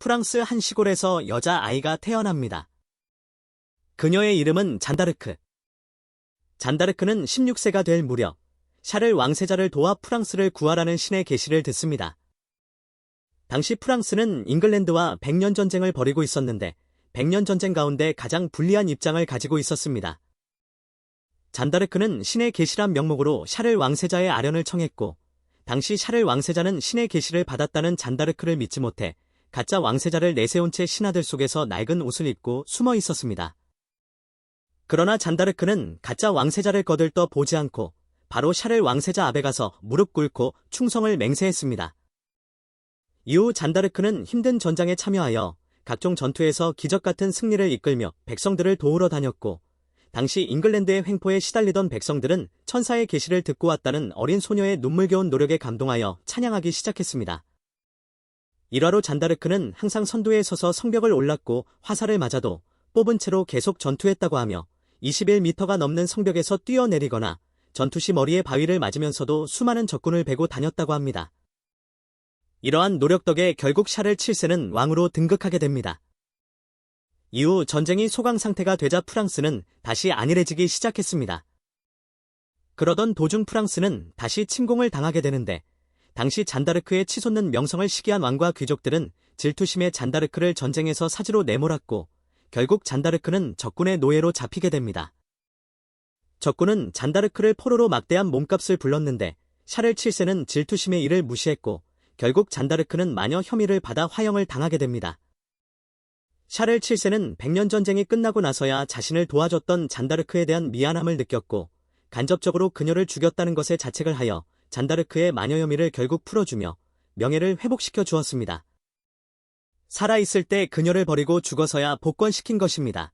프랑스 한 시골에서 여자아이가 태어납니다. 그녀의 이름은 잔다르크. 잔다르크는 16세가 될 무렵 샤를 왕세자를 도와 프랑스를 구하라는 신의 계시를 듣습니다. 당시 프랑스는 잉글랜드와 백년 전쟁을 벌이고 있었는데 백년 전쟁 가운데 가장 불리한 입장을 가지고 있었습니다. 잔다르크는 신의 계시란 명목으로 샤를 왕세자의 아련을 청했고 당시 샤를 왕세자는 신의 계시를 받았다는 잔다르크를 믿지 못해 가짜 왕세자를 내세운 채 신하들 속에서 낡은 옷을 입고 숨어 있었습니다. 그러나 잔다르크는 가짜 왕세자를 거들떠 보지 않고 바로 샤를 왕세자 앞에 가서 무릎 꿇고 충성을 맹세했습니다. 이후 잔다르크는 힘든 전장에 참여하여 각종 전투에서 기적 같은 승리를 이끌며 백성들을 도우러 다녔고 당시 잉글랜드의 횡포에 시달리던 백성들은 천사의 계시를 듣고 왔다는 어린 소녀의 눈물겨운 노력에 감동하여 찬양하기 시작했습니다. 일화로 잔다르크는 항상 선두에 서서 성벽을 올랐고 화살을 맞아도 뽑은 채로 계속 전투했다고 하며 21m가 넘는 성벽에서 뛰어내리거나 전투 시 머리에 바위를 맞으면서도 수많은 적군을 베고 다녔다고 합니다. 이러한 노력 덕에 결국 샤를 7세는 왕으로 등극하게 됩니다. 이후 전쟁이 소강 상태가 되자 프랑스는 다시 안일해지기 시작했습니다. 그러던 도중 프랑스는 다시 침공을 당하게 되는데 당시 잔다르크의 치솟는 명성을 시기한 왕과 귀족들은 질투심에 잔다르크를 전쟁에서 사지로 내몰았고 결국 잔다르크는 적군의 노예로 잡히게 됩니다. 적군은 잔다르크를 포로로 막대한 몸값을 불렀는데 샤를 7세는 질투심의 이를 무시했고 결국 잔다르크는 마녀 혐의를 받아 화형을 당하게 됩니다. 샤를 7세는 백년 전쟁이 끝나고 나서야 자신을 도와줬던 잔다르크에 대한 미안함을 느꼈고 간접적으로 그녀를 죽였다는 것에 자책을 하여 잔다르크의 마녀 혐의를 결국 풀어주며 명예를 회복시켜 주었습니다. 살아있을 때 그녀를 버리고 죽어서야 복권시킨 것입니다.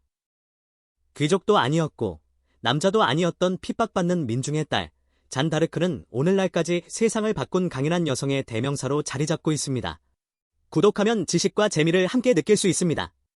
귀족도 아니었고 남자도 아니었던 핍박받는 민중의 딸 잔다르크는 오늘날까지 세상을 바꾼 강인한 여성의 대명사로 자리 잡고 있습니다. 구독하면 지식과 재미를 함께 느낄 수 있습니다.